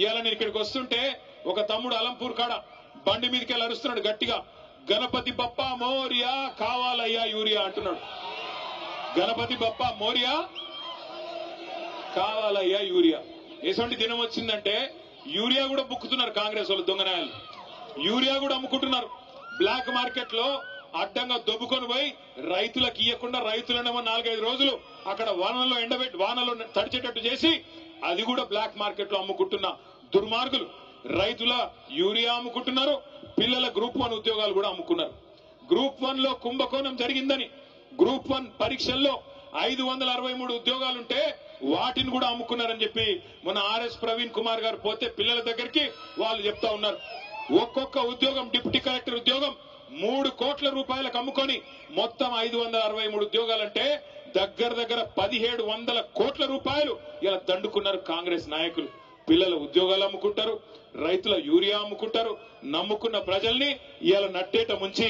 ఇవాళ నేను ఇక్కడికి వస్తుంటే ఒక తమ్ముడు అలంపూర్ కాడ బండి మీదకి వెళ్ళి అరుస్తున్నాడు గట్టిగా. గణపతి బప్ప మోరియా కావాలయ్యా యూరియా అంటున్నాడు. గణపతి బప్ప మోరియా కావాలయ్యా యూరియా ఎటువంటి దినం వచ్చిందంటే యూరియా కూడా బుక్కుతున్నారు కాంగ్రెస్ వాళ్ళు దొంగనాయాలు. యూరియా కూడా అమ్ముకుంటున్నారు. బ్లాక్ మార్కెట్లో అడ్డంగా దొబ్బుకొని పోయి రైతులకు ఇవ్వకుండా రైతులనేమో నాలుగైదు రోజులు అక్కడ వానలో ఎండబెట్టి వానలో తడిచేటట్టు చేసి అది కూడా బ్లాక్ మార్కెట్లో అమ్ముకుంటున్న దుర్మార్గులు. రైతుల యూరియా అమ్ముకుంటున్నారు పిల్లల గ్రూప్ వన్ ఉద్యోగాలు కూడా అమ్ముకున్నారు. గ్రూప్ వన్లో కుంభకోణం జరిగిందని గ్రూప్ వన్ పరీక్షల్లో ఐదు వందల అరవై మూడు ఉద్యోగాలుంటే వాటిని కూడా అమ్ముకున్నారని చెప్పి మన ఆర్ఎస్ ప్రవీణ్ కుమార్ గారు పోతే పిల్లల దగ్గరికి వాళ్ళు చెప్తా ఉన్నారు. ఒక్కొక్క ఉద్యోగం డిప్యూటీ కలెక్టర్ ఉద్యోగం మూడు కోట్ల రూపాయలకు అమ్ముకొని మొత్తం ఐదు వందల అరవై మూడు ఉద్యోగాలంటే దగ్గర దగ్గర పదిహేడు వందల కోట్ల రూపాయలు ఇలా దండుకున్నారు కాంగ్రెస్ నాయకులు. పిల్లల ఉద్యోగాలు అమ్ముకుంటారు రైతుల యూరియా అమ్ముకుంటారు నమ్ముకున్న ప్రజల్ని ఇలా నట్టేట ముంచి